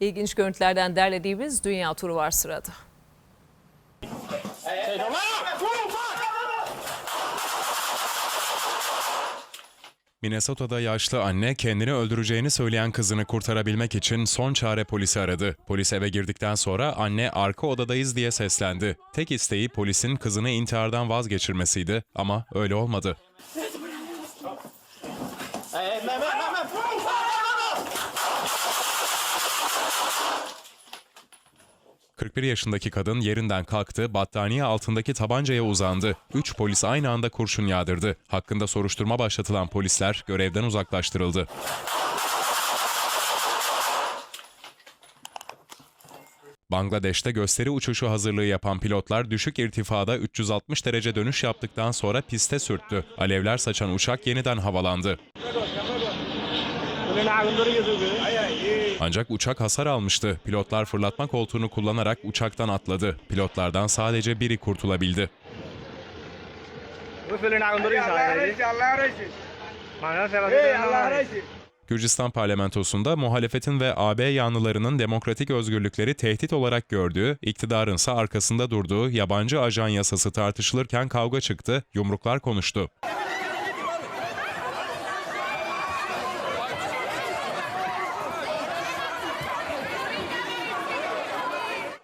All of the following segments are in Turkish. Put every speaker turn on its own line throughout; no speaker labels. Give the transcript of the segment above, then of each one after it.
İlginç görüntülerden derlediğimiz dünya turu var sırada.
Minnesota'da yaşlı anne kendini öldüreceğini söyleyen kızını kurtarabilmek için son çare polisi aradı. Polis eve girdikten sonra anne arka odadayız diye seslendi. Tek isteği polisin kızını intihardan vazgeçirmesiydi ama öyle olmadı. 41 yaşındaki kadın yerinden kalktı, battaniye altındaki tabancaya uzandı. Üç polis aynı anda kurşun yağdırdı. Hakkında soruşturma başlatılan polisler görevden uzaklaştırıldı. Bangladeş'te gösteri uçuşu hazırlığı yapan pilotlar düşük irtifada 360 derece dönüş yaptıktan sonra piste sürttü. Alevler saçan uçak yeniden havalandı. Ancak uçak hasar almıştı. Pilotlar fırlatma koltuğunu kullanarak uçaktan atladı. Pilotlardan sadece biri kurtulabildi. Gürcistan parlamentosunda muhalefetin ve AB yanlılarının demokratik özgürlükleri tehdit olarak gördüğü, iktidarınsa arkasında durduğu yabancı ajan yasası tartışılırken kavga çıktı, yumruklar konuştu.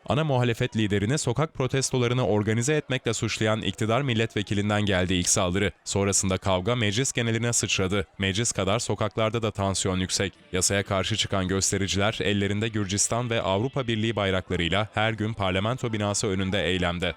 Ana muhalefet liderini sokak protestolarını organize etmekle suçlayan iktidar milletvekilinden geldi ilk saldırı. Sonrasında kavga meclis geneline sıçradı. Meclis kadar sokaklarda da tansiyon yüksek. Yasaya karşı çıkan göstericiler ellerinde Gürcistan ve Avrupa Birliği bayraklarıyla her gün parlamento binası önünde eylemde.